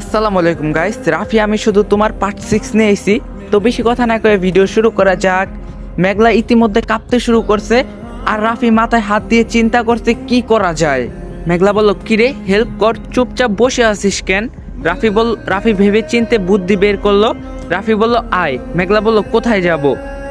আসসালামু আলাইকুম গাইস রাফি, আমি শুধু তোমার পার্ট সিক্স নিয়ে এসেছি তো বেশি কথা না কয়ে ভিডিও শুরু করা যাক। মেঘলা ইতিমধ্যে কাঁপতে শুরু করছে আর রাফি মাথায় হাত দিয়ে চিন্তা করছে, কি করা যায়? মেঘলা বলল, কিরে হেল্প কর, চুপচাপ বসে আছিস কেন? রাফি বল, রাফি ভেবে চিনতে বুদ্ধি বের করল। রাফি বলল, আয়। মেঘলা বলল, কোথায় যাব?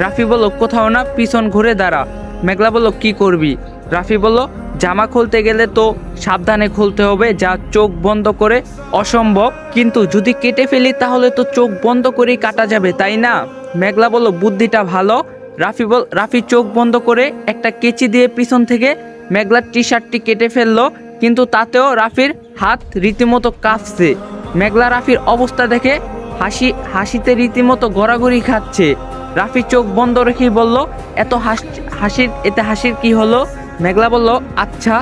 রাফি বলল, কোথাও না, পিছন ঘুরে দাঁড়া। মেঘলা বলল, কি করবি? রাফি বলল, জামা খুলতে গেলে তো সাবধানে খুলতে হবে, যা চোখ বন্ধ করে অসম্ভব। কিন্তু যদি কেটে ফেলি, তাহলে তো চোখ বন্ধ করেই কাটা যাবে, তাই না? মেঘলা বলল, বুদ্ধিটা ভালো। রাফি বল, রাফি চোখ বন্ধ করে একটা কেচি দিয়ে পিছন থেকে মেঘলার টি শার্টটি কেটে ফেলল, কিন্তু তাতেও রাফির হাত রীতিমতো কাঁপছে। মেঘলা রাফির অবস্থা দেখে হাসি, হাসিতে রীতিমতো গড়াগড়ি খাচ্ছে। রাফি চোখ বন্ধ রেখেই বলল, এত হাস হাসির এতে হাসির কি হলো? মেঘলা বলল আচ্ছা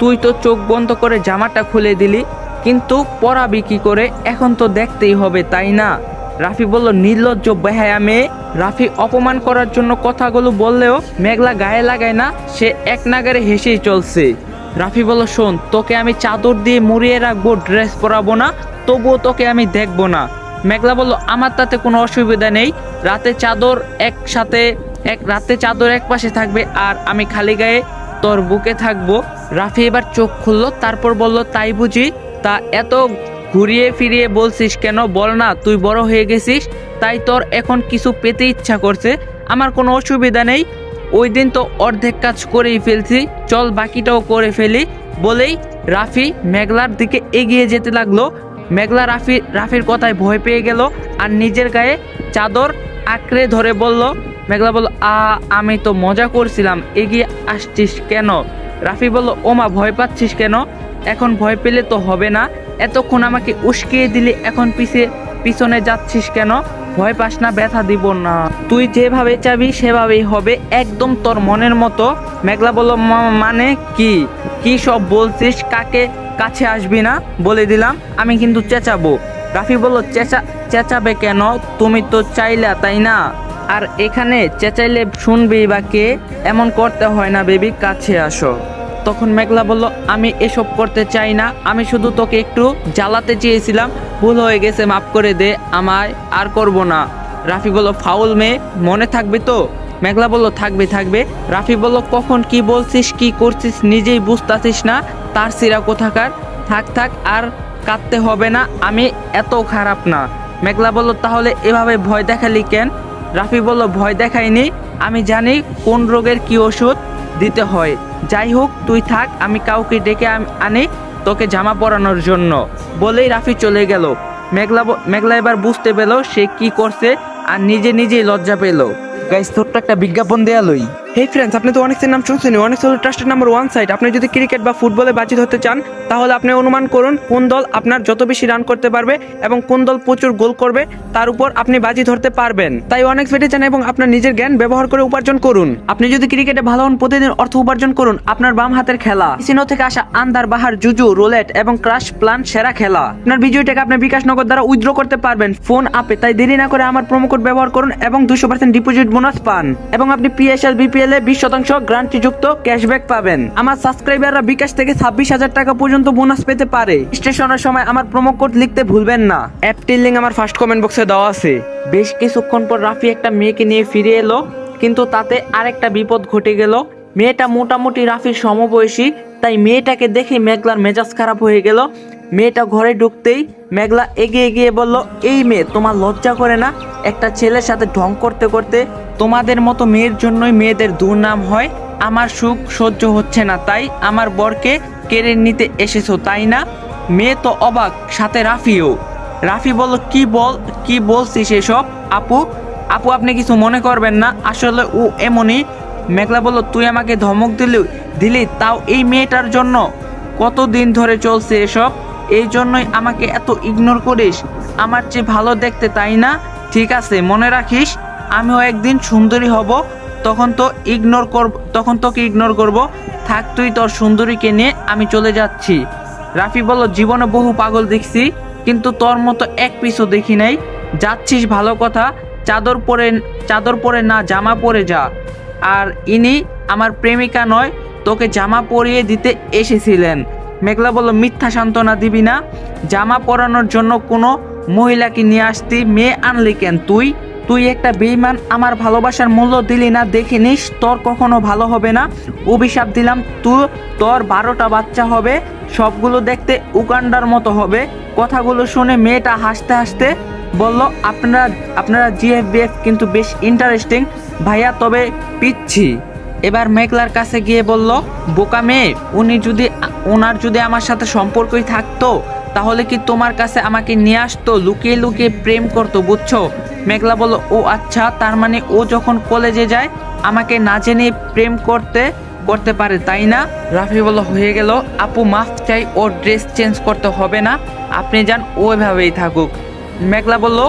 তুই তো চোখ বন্ধ করে জামাটা খুলে দিলি, কিন্তু পরাবি কি করে? এখন তো দেখতেই হবে, তাই না? রাফি বলল, নির্লজ্জ বেহায়া মেয়ে, রাফি অপমান করার জন্য কথাগুলো বললেও মেঘলা গায়ে লাগায় না, সে এক নাগারে হেসেই চলছে। রাফি বলল, শোন, তোকে আমি চাদর দিয়ে মুড়িয়ে রাখব, ড্রেস পরাবো না, তবুও তোকে আমি দেখব না। মেঘলা বলল, আমার তাতে কোনো অসুবিধা নেই। রাতে চাদর একসাথে, এক, রাতে চাদর এক পাশে থাকবে আর আমি খালি গায়ে তোর বুকে থাকব। রাফি এবার চোখ খুললো, তারপর বলল, তাই বুঝি? তা এত ঘুরিয়ে ফিরিয়ে বলছিস কেন? বল না, তুই বড় হয়ে গেছিস, তাই তোর এখন কিছু পেতে ইচ্ছা করছে। আমার কোনো অসুবিধা নেই। ওই দিন তো অর্ধেক কাজ করেই ফেলছি। চল বাকিটাও করে ফেলি। বলেই রাফি মেঘলার দিকে এগিয়ে যেতে লাগল। মেঘলা রাফি, রাফির কথায় ভয় পেয়ে গেল আর নিজের গায়ে চাদর আঁকড়ে ধরে বলল, মেঘলা বলল, আ, আমি তো মজা করছিলাম, এগিয়ে আসছিস কেন? রাফি বলল ওমা ভয় পাচ্ছিস কেন? এখন ভয় পেলে তো হবে না। এতক্ষণ আমাকে উস্কিয়ে দিলি, এখন পিছে, পিছনে যাচ্ছিস কেন? ভয় পাস না, ব্যথা দিব না। তুই যেভাবে চাবি, সেভাবেই হবে, একদম তোর মনের মতো। মেঘলা বলল মানে কি? কি সব বলছিস? কাকে কাছে আসবি না? বলে দিলাম, আমি কিন্তু চেঁচাবো। রাফি বলল, চেঁচা, চেঁচাবে কেন? তুমি তো চাইলা, তাই না? আর এখানে চেঁচাইলে শুনবি বা কে? এমন করতে হয় না বেবি, কাছে আসো। তখন মেঘলা বলল, আমি এসব করতে চাই না। আমি শুধু তোকে একটু জ্বালাতে চেয়েছিলাম। ভুল হয়ে গেছে, মাফ করে দে, আমায় আর করব না। রাফি বলল, ফাউল মেয়ে, মনে থাকবে তো? মেঘলা বলল, থাকবে থাকবে। রাফি বলল, কখন কি বলছিস, কি করছিস, নিজেই বুঝতাছিস না। তার সিরা কোথাকার? থাক থাক, আর কাঁদতে হবে না, আমি এত খারাপ না। মেঘলা বলল, তাহলে এভাবে ভয় দেখালি কেন? রাফি বলল, ভয় দেখাইনি। আমি জানি কোন রোগের কি ওষুধ দিতে হয়। যাই হোক, তুই থাক, আমি কাউকে ডেকে আনি তোকে জামা পরানোর জন্য। বলেই রাফি চলে গেল। মেঘলা মেঘলা এবার বুঝতে পেল সে কি করছে আর নিজে নিজেই লজ্জা পেল। গাইস ছোট্ট একটা বিজ্ঞাপন দেয়া লই। হেই ফ্রেন্ডস আপনি তো অনেক নাম শুনছেন অনেক হলো ট্রাস্টেড নাম্বার ওয়ান সাইড আপনি যদি ক্রিকেট বা ফুটবলে বাজিত হতে চান, তাহলে আপনি অনুমান করুন কোন দল আপনার যত বেশি রান করতে পারবে এবং কোন দল প্রচুর গোল করবে, তার উপর আপনি বাজি ধরতে পারবেন। তাই অনেক ফেটে চান এবং আপনার নিজের জ্ঞান ব্যবহার করে উপার্জন করুন। আপনি যদি ক্রিকেটে ভালো হন প্রতিদিন অর্থ উপার্জন করুন আপনার বাম হাতের খেলা। সিনো থেকে আসা আন্দার বাহার, জুজু রোলেট এবং ক্রাশ প্লান সেরা খেলা। আপনার বিজয় টাকা আপনি বিকাশ নগর দ্বারা উইথড্র করতে পারবেন ফোন আপে তাই দেরি না করে আমার প্রোমো কোড ব্যবহার করুন এবং দুশো পার্সেন্ট ডিপোজিট বোনাস পান। এবং আপনি পিএসএল বিপিএল এ বিশ শতাংশ গ্রান্টি যুক্ত ক্যাশব্যাক পাবেন। আমার সাবস্ক্রাইবাররা বিকাশ থেকে ছাব্বিশ হাজার টাকা পর্যন্ত বোনাস পেতে পারে। স্টেশনের সময় আমার প্রোমো কোড লিখতে ভুলবেন না। অ্যাপটির লিঙ্ক আমার ফার্স্ট কমেন্ট বক্সে দেওয়া আছে। বেশ কিছুক্ষণ পর রাফি একটা মেয়েকে নিয়ে ফিরে এলো, কিন্তু তাতে আরেকটা বিপদ ঘটে গেল। মেয়েটা মোটামুটি রাফির সমবয়সী, তাই মেয়েটাকে দেখে মেঘলার মেজাজ খারাপ হয়ে গেল। মেয়েটা ঘরে ঢুকতেই মেঘলা এগিয়ে গিয়ে বলল, এই মেয়ে, তোমার লজ্জা করে না? একটা ছেলের সাথে ঢং করতে করতে তোমাদের মতো মেয়ের জন্যই মেয়েদের দুর্নাম হয়। আমার সুখ সহ্য হচ্ছে না, তাই আমার বরকে কেড়ে নিতে এসেছ, তাই না? মেয়ে তো অবাক, সাথে রাফিও। রাফি বলল, কি বল, কি বলছিস এসব? আপু আপু, আপনি কিছু মনে করবেন না, আসলে ও এমনই। মেঘলা বলল, তুই আমাকে ধমক দিলি দিলি, তাও এই মেয়েটার জন্য? কতদিন ধরে চলছে এসব? এই জন্যই আমাকে এত ইগনোর করিস। আমার চেয়ে ভালো দেখতে, তাই না? ঠিক আছে, মনে রাখিস, আমিও একদিন সুন্দরী হব, তখন তো ইগনোর করব তখন তোকে ইগনোর করব। থাক তুই তোর সুন্দরীকে নিয়ে আমি চলে যাচ্ছি। রাফি বলল, জীবনে বহু পাগল দেখছি, কিন্তু তোর মতো এক পিসও দেখি নাই। যাচ্ছিস ভালো কথা, চাদর পরে চাদর পরে না, জামা পরে যা। আর ইনি আমার প্রেমিকা নয়, তোকে জামা পরিয়ে দিতে এসেছিলেন। মেঘলা বলল, মিথ্যা সান্ত্বনা দিবি না। জামা পরানোর জন্য কোনো মহিলাকে নিয়ে আসতি, মেয়ে আনলি কেন তুই? তুই একটা বেইমান আমার ভালোবাসার মূল্য দিলি না দেখে নিস তোর কখনো ভালো হবে না। অভিশাপ দিলাম তুই তোর বারোটা বাচ্চা হবে, সবগুলো দেখতে উগান্ডার মতো হবে। কথাগুলো শুনে মেয়েটা হাসতে হাসতে বলল, আপনারা আপনারা জিএফবিএফ কিন্তু বেশ ইন্টারেস্টিং ভাইয়া, তবে পিচ্ছি। এবার মেঘলার কাছে গিয়ে বলল, বোকা মেয়ে, উনি যদি ওনার যদি আমার সাথে সম্পর্কই থাকতো, তাহলে কি তোমার কাছে আমাকে নিয়ে আসতো, লুকিয়ে লুকিয়ে প্রেম করতো, বুঝছ? মেঘলা বলল, ও আচ্ছা তার মানে ও যখন কলেজে যায়, আমাকে না জেনে প্রেম করতে করতে পারে, তাই না? রাফি বলল, হয়ে গেল। আপু, মাফ চাই, ওর ড্রেস চেঞ্জ করতে হবে না। আপনি যান ওইভাবেই থাকুক। মেঘলা বলল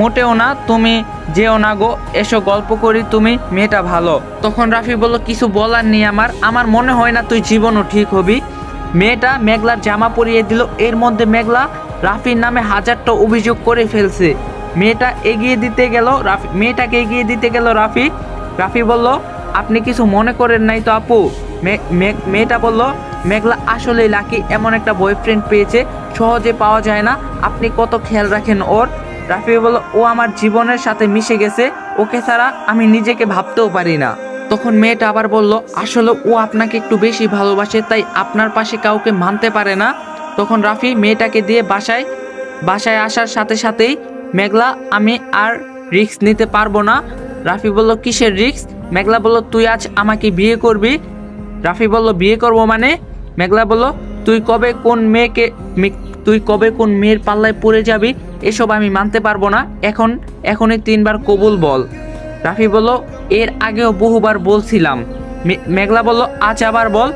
মোটেও না, তুমি যেও না গো, এসো গল্প করি, তুমি মেয়েটা ভালো। তখন রাফি বলল, কিছু বলার নেই আমার আমার মনে হয় না তুই জীবনও ঠিক হবি। মেয়েটা মেঘলার জামা পরিয়ে দিল, এর মধ্যে মেঘলা রাফির নামে হাজারটা অভিযোগ করে ফেলছে। মেয়েটা এগিয়ে দিতে গেল রাফি, মেয়েটাকে এগিয়ে দিতে গেল রাফি। রাফি বলল, আপনি কিছু মনে করেন নাই তো আপু? মেয়েটা বলল, মেঘলা আসলেই লাকি, এমন একটা বয়ফ্রেন্ড পেয়েছে, সহজে পাওয়া যায় না, আপনি কত খেয়াল রাখেন ওর? রাফি বলল ও আমার জীবনের সাথে মিশে গেছে। ওকে ছাড়া আমি নিজেকে ভাবতেও পারি না। তখন মেয়েটা আবার বলল, আসলে ও আপনাকে একটু বেশি ভালোবাসে, তাই আপনার পাশে কাউকে মানতে পারে না। তখন রাফি মেয়েটাকে দিয়ে বাসায় বাসায় আসার সাথে সাথেই, মেঘলা, আমি আর রিক্স নিতে পারব না। রাফি বলল, কিসের রিক্স মেঘলা বলল, তুই আজ আমাকে বিয়ে করবি। রাফি বলল, বিয়ে করব মানে? মেঘলা বলল, তুই কবে কোন মেয়েকে তুই কবে কোন মেয়ের পাল্লায় পড়ে যাবি? এসব আমি মানতে পারব না। এখন, এখনই তিনবার কবুল বল। রাফি বলল, এর আগেও বহুবার বলছিলাম। মেঘলা বলল, আজ আবার বল?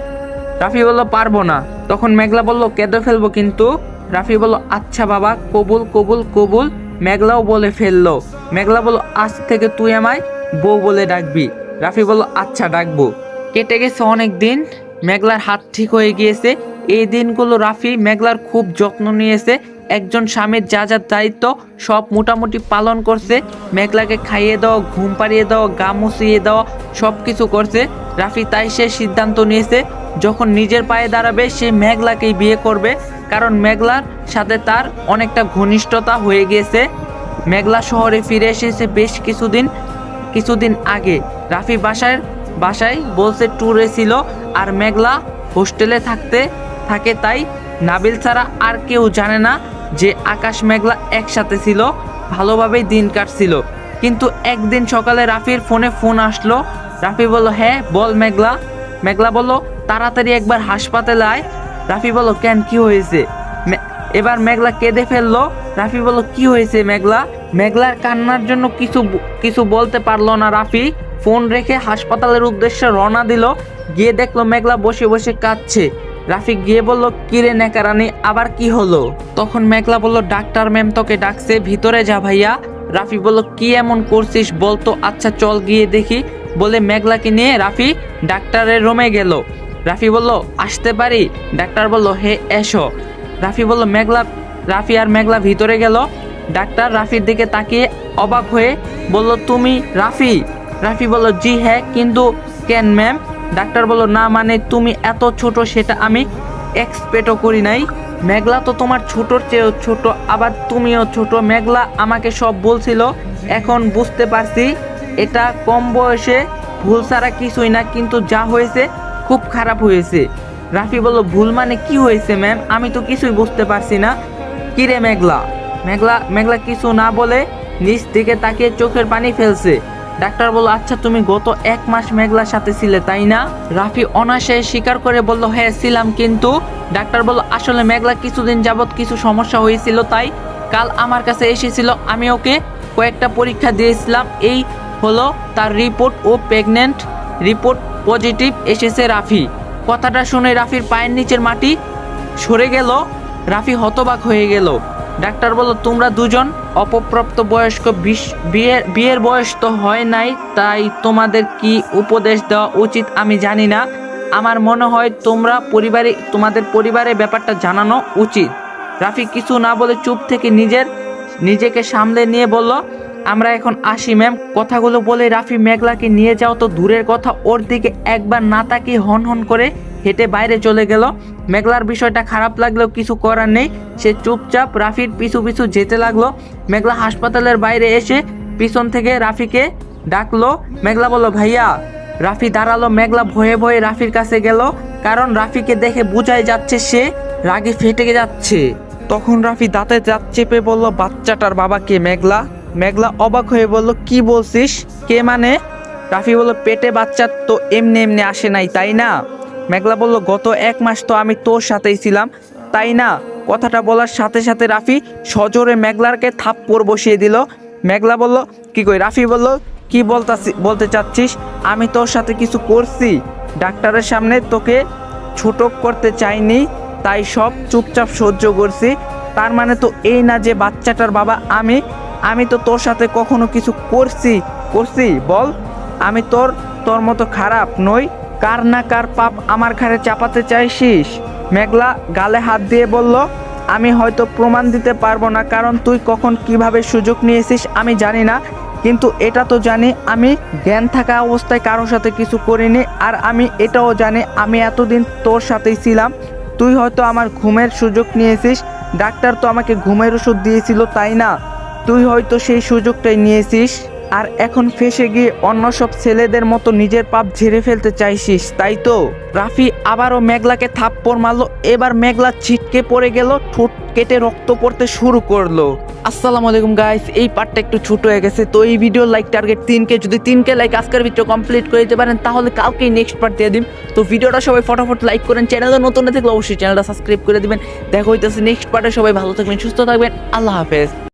রাফি বলল, পারব না। তখন মেঘলা বলল, কেঁদে ফেলব কিন্তু। রাফি বলল আচ্ছা বাবা, কবুল কবুল কবুল। মেঘলাও বলে ফেলল। মেঘলা বলল, আজ থেকে তুই আমায় বউ বলে ডাকবি। রাফি বলল আচ্ছা ডাকবো। কেটে গেছে অনেক দিন। মেঘলার হাত ঠিক হয়ে গিয়েছে। এই দিনগুলো রাফি মেঘলার খুব যত্ন নিয়েছে। একজন স্বামীর যা যা দায়িত্ব সব মোটামুটি পালন করছে। মেঘলাকে খাইয়ে দেওয়া ঘুম পাড়িয়ে দেওয়া গা মুছিয়ে দেওয়া সব কিছু করছে। রাফি তাই সে সিদ্ধান্ত নিয়েছে, যখন নিজের পায়ে দাঁড়াবে, সে মেঘলাকেই বিয়ে করবে। কারণ মেঘলার সাথে তার অনেকটা ঘনিষ্ঠতা হয়ে গিয়েছে মেঘলা শহরে ফিরে এসেছে বেশ কিছুদিন কিছুদিন আগে। রাফি বাসায় বাসায় বলছে ট্যুরে ছিল আর মেঘলা হোস্টেলে থাকতে, থাকে তাই নাবিল ছাড়া আর কেউ জানে না যে আকাশ মেঘলা একসাথে ছিল, ভালোভাবেই দিন কাটছিল। কিন্তু একদিন সকালে রাফির ফোনে ফোন আসলো। রাফি বলল হ্যাঁ বল মেঘলা। মেঘলা বলল, তাড়াতাড়ি একবার হাসপাতালে আয়। রাফি বলল, কেন, কি হয়েছে? এবার মেঘলা কেঁদে ফেলল। রাফি বলল, কি হয়েছে মেঘলা? মেঘলার কান্নার জন্য কিছু কিছু বলতে পারল না রাফি। ফোন রেখে হাসপাতালের উদ্দেশ্যে রওনা দিল। গিয়ে দেখল মেঘলা বসে বসে কাঁদছে। রাফি গিয়ে বলল, কিরে নেকারানি, আবার কি হলো? তখন মেঘলা বলল, ডাক্তার ম্যাম তোকে ডাকছে, ভিতরে যা ভাইয়া। রাফি বলল, কি এমন করছিস বলতো আচ্ছা চল গিয়ে দেখি। বলে মেঘলাকে নিয়ে রাফি ডাক্তারের রুমে গেল। রাফি বলল, আসতে পারি? ডাক্তার বলল, হে, এসো। রাফি বলল, মেঘলা, রাফি আর মেঘলা ভিতরে গেল। ডাক্তার রাফির দিকে তাকিয়ে অবাক হয়ে বলল, তুমি রাফি? রাফি বলল, জি হ্যাঁ কিন্তু কেন ম্যাম? ডাক্তার বলল, না মানে তুমি এত ছোট, সেটা আমি এক্সপেক্টও করি নাই। মেঘলা তো তোমার ছোটর চেয়েও ছোট, আবার তুমিও ছোট। মেঘলা আমাকে সব বলছিল। এখন বুঝতে পারছি, এটা কম বয়সে ভুল ছাড়া কিছুই না, কিন্তু যা হয়েছে খুব খারাপ হয়েছে। রাফি বলল, ভুল মানে কি হয়েছে, ম্যাম? আমি তো কিছুই বুঝতে পারছি না। কিরে মেঘলা? মেঘলা মেঘলা কিছু না বলে নিচ থেকে তাকিয়ে চোখের পানি ফেলছে। ডাক্তার বলল আচ্ছা তুমি গত এক মাস মেঘলার সাথে ছিলে, তাই না? রাফি অনায়াসে স্বীকার করে বলল হ্যাঁ ছিলাম, কিন্তু ডাক্তার বলল, আসলে মেঘলা কিছুদিন যাবত কিছু সমস্যা হয়েছিল, তাই কাল আমার কাছে এসেছিল। আমি ওকে কয়েকটা পরীক্ষা দিয়েছিলাম, এই হলো তার রিপোর্ট ও প্রেগনেন্ট রিপোর্ট পজিটিভ এসেছে রাফি। কথাটা শুনে রাফির পায়ের নিচের মাটি সরে গেল, রাফি হতবাক হয়ে গেল। ডাক্তার বলল, তোমরা দুজন অপপ্রাপ্ত বয়স্ক বিয়ের বয়স তো হয় নাই, তাই তোমাদের কি উপদেশ দেওয়া উচিত আমি জানি না। আমার মনে হয় তোমরা পরিবারে, তোমাদের পরিবারের ব্যাপারটা জানানো উচিত। রাফি কিছু না বলে চুপ থেকে নিজের, নিজেকে সামলে নিয়ে বলল, আমরা এখন আসি, ম্যাম। কথাগুলো বলে রাফি মেঘলাকে নিয়ে যাও তো দূরের কথা, ওর দিকে একবার না তাকিয়ে হন হন করে হেঁটে বাইরে চলে গেল। মেঘলার বিষয়টা খারাপ লাগলেও কিছু করার নেই। সে চুপচাপ রাফির পিছু পিছু যেতে লাগল। মেঘলা হাসপাতালের বাইরে এসে পিছন থেকে রাফিকে ডাকলো। মেঘলা বলল, ভাইয়া। রাফি দাঁড়াল। মেঘলা ভয়ে ভয়ে রাফির কাছে গেল। কারণ রাফিকে দেখে বোঝাই যাচ্ছে সে রাগে ফেটে যাচ্ছে। তখন রাফি দাঁতে দাঁত চেপে বলল, বাচ্চাটার বাবাকে মেঘলা? মেঘলা অবাক হয়ে বলল, কি বলছিস? কে মানে? রাফি বলল, পেটে বাচ্চা তো এমনি এমনি আসে নাই, তাই না? মেঘলা বলল, গত এক মাস তো আমি তোর সাথেই ছিলাম। তাই না? কথাটা বলার সাথে সাথে রাফি সজোরে মেঘলারকে থাপ্পড় বসিয়ে দিল। মেঘলা বলল, কি কই? রাফি বলল, কি বলতাছি, বলতে চাচ্ছিস? আমি তোর সাথে কিছু করছি। ডাক্তারের সামনে তোকে ছোট করতে চাইনি, তাই সব চুপচাপ সহ্য করছি। তার মানে তো এই না যে বাচ্চাটার বাবা আমি আমি তো তোর সাথে কখনো কিছু করছি করছি, বল। আমি তোর তোর মতো খারাপ নই। কার না কার পাপ আমার ঘাড়ে চাপাতে চাইছিস? মেঘলা গালে হাত দিয়ে বলল, আমি হয়তো প্রমাণ দিতে পারব না, কারণ তুই কখন কীভাবে সুযোগ নিয়েছিস আমি জানি না। কিন্তু এটা তো জানি, আমি জ্ঞান থাকা অবস্থায় কারোর সাথে কিছু করিনি, আর আমি এটাও জানি, আমি এতদিন তোর সাথেই ছিলাম। তুই হয়তো আমার ঘুমের সুযোগ নিয়েছিস, ডাক্তার তো আমাকে ঘুমের ওষুধ দিয়েছিল, তাই না? তুই হয়তো সেই সুযোগটাই নিয়েছিস। আর এখন ফেসে গিয়ে অন্য সব ছেলেদের মতো নিজের পাপ ঝেড়ে ফেলতে চাইছিস, তাই তো? রাফি আবারও মেঘলাকে থাপ্পড় মারলো, এবার মেঘলা ছিটকে পড়ে গেল, ঠোঁট কেটে রক্ত পড়তে শুরু করল। আসসালামু আলাইকুম গাইস এই পার্টটা একটু ছোট হয়ে গেছে, তো এই ভিডিও লাইক টার্গেট তিনকে যদি তিনকে লাইক আজকের ভিডিও কমপ্লিট করে দিতে পারেন, তাহলে কালকেই নেক্সট পার্ট দিয়ে দিন তো ভিডিওটা সবাই ফটাফট লাইক করেন চ্যানেলে নতুন থাকলে অবশ্যই চ্যানেলটা সাবস্ক্রাইব করে দিবেন। দেখা হইতেছে নেক্সট পার্টে সবাই ভালো থাকবেন, সুস্থ থাকবেন, আল্লাহ হাফেজ।